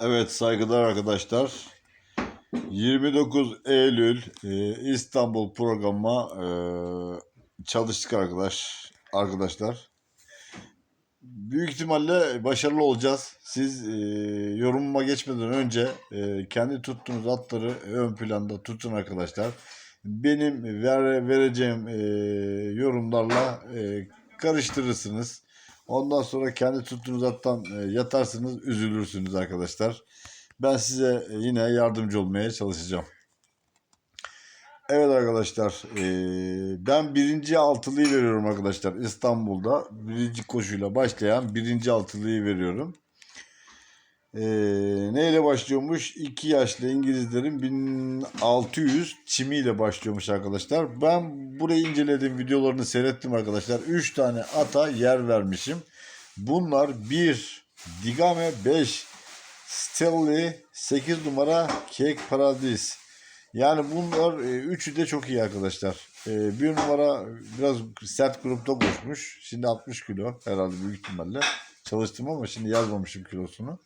Evet saygılar arkadaşlar. 29 Eylül e, İstanbul programıma e, çalıştık arkadaş arkadaşlar. Büyük ihtimalle başarılı olacağız. Siz e, yorumuma geçmeden önce e, kendi tuttuğunuz atları ön planda tutun arkadaşlar. Benim ver, vereceğim e, yorumlarla e, karıştırırsınız. Ondan sonra kendi tuttuğunuz attan e, yatarsınız, üzülürsünüz arkadaşlar. Ben size e, yine yardımcı olmaya çalışacağım. Evet arkadaşlar, e, ben birinci altılıyı veriyorum arkadaşlar. İstanbul'da birinci koşuyla başlayan birinci altılıyı veriyorum. E, neyle başlıyormuş? 2 yaşlı İngilizlerin 1600 çimiyle başlıyormuş arkadaşlar. Ben burayı inceledim, videolarını seyrettim arkadaşlar. 3 tane ata yer vermişim. Bunlar 1 Digame 5 Stelly 8 numara Cake Paradis. Yani bunlar e, üçü de çok iyi arkadaşlar. E, bir numara biraz sert grupta koşmuş. Şimdi 60 kilo herhalde büyük ihtimalle. Çalıştım ama şimdi yazmamışım kilosunu.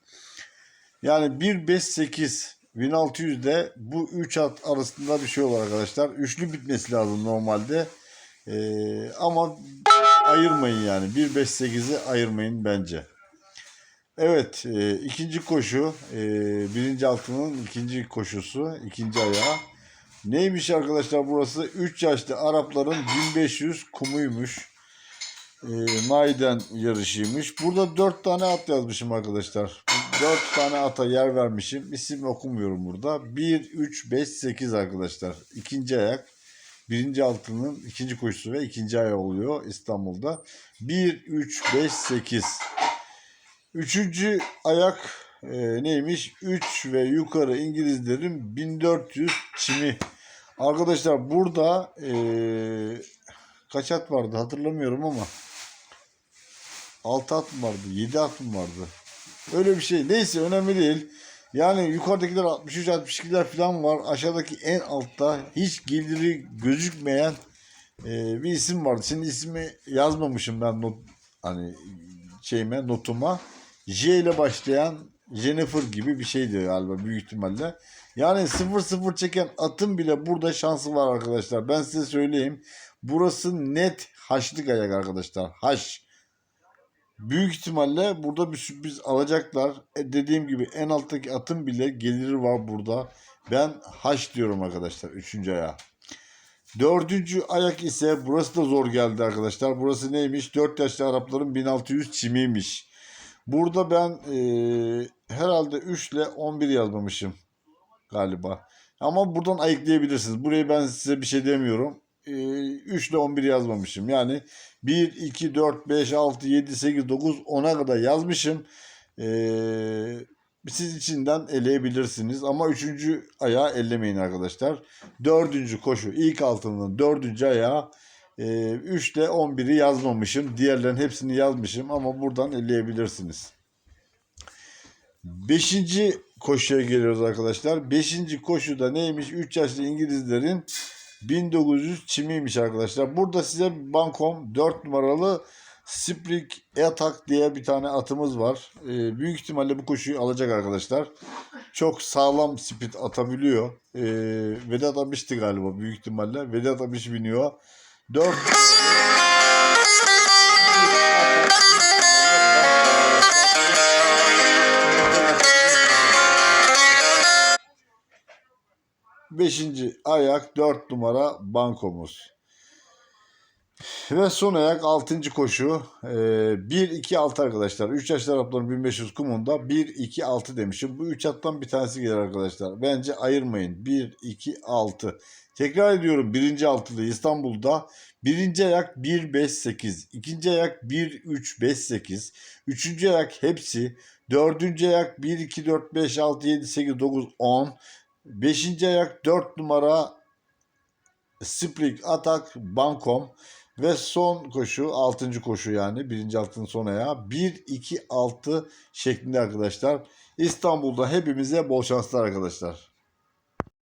Yani 1 5 8 1600'de bu 3 at arasında bir şey olur arkadaşlar. Üçlü bitmesi lazım normalde. E, ama ayırmayın yani. 1 5 8'i ayırmayın bence. Evet, e, ikinci koşu, e, birinci altının ikinci koşusu, ikinci ayağı. Neymiş arkadaşlar burası? 3 yaşlı Arapların 1500 kumuymuş. E, Maiden yarışıymış. Burada 4 tane at yazmışım arkadaşlar. 4 tane ata yer vermişim. İsim okumuyorum burada. 1, 3, 5, 8 arkadaşlar. İkinci ayak. Birinci altının ikinci koşusu ve ikinci ayağı oluyor İstanbul'da. 1, 3, 5, 8. Üçüncü ayak e, neymiş? 3 ve yukarı İngilizlerin 1400 çimi. Arkadaşlar burada e, kaç at vardı hatırlamıyorum ama 6 at mı vardı? 7 at mı vardı? Öyle bir şey. Neyse önemli değil. Yani yukarıdakiler 63 62'ler falan var. Aşağıdaki en altta hiç geliri gözükmeyen e, bir isim vardı. Şimdi ismi yazmamışım ben not hani şeyime notuma. J ile başlayan Jennifer gibi bir şeydi galiba büyük ihtimalle. Yani 0-0 çeken atın bile burada şansı var arkadaşlar. Ben size söyleyeyim. Burası net haşlık ayak arkadaşlar. Haş. Büyük ihtimalle burada bir sürpriz alacaklar. E dediğim gibi en alttaki atın bile geliri var burada. Ben haş diyorum arkadaşlar. Üçüncü ayağa. Dördüncü ayak ise burası da zor geldi arkadaşlar. Burası neymiş? 4 yaşlı Arapların 1600 çimiymiş. Burada ben e, herhalde 3 ile 11 yazmamışım galiba. Ama buradan ayıklayabilirsiniz. Burayı ben size bir şey demiyorum. E, 3 ile 11 yazmamışım. Yani 1, 2, 4, 5, 6, 7, 8, 9, 10'a kadar yazmışım. E, siz içinden eleyebilirsiniz. Ama üçüncü ayağı ellemeyin arkadaşlar. Dördüncü koşu ilk altının dördüncü ayağı e, 3 ile 11'i yazmamışım. Diğerlerin hepsini yazmışım ama buradan eleyebilirsiniz. Beşinci koşuya geliyoruz arkadaşlar. Beşinci koşuda neymiş? 3 yaşlı İngilizlerin 1900 çimiymiş arkadaşlar. Burada size Bankom 4 numaralı Spring Attack diye bir tane atımız var. Ee, büyük ihtimalle bu koşuyu alacak arkadaşlar. Çok sağlam speed atabiliyor. Ee, Vedat Abiş'ti galiba büyük ihtimalle. Vedat Abiş biniyor. 4 Beşinci ayak 4 numara bankomuz. Ve son ayak 6. koşu. 1-2-6 arkadaşlar. 3 yaşlı Arapların 1500 kumunda 1-2-6 demişim. Bu 3 attan bir tanesi gelir arkadaşlar. Bence ayırmayın. 1-2-6. Tekrar ediyorum. Birinci altılı İstanbul'da. Birinci ayak 1-5-8. ikinci ayak 1-3-5-8. Üçüncü ayak hepsi. Dördüncü ayak 1-2-4-5-6-7-8-9-10. Beşinci ayak 4 numara Spring Atak Bankom ve son koşu 6. koşu yani birinci altının son ayağı 1-2-6 şeklinde arkadaşlar. İstanbul'da hepimize bol şanslar arkadaşlar.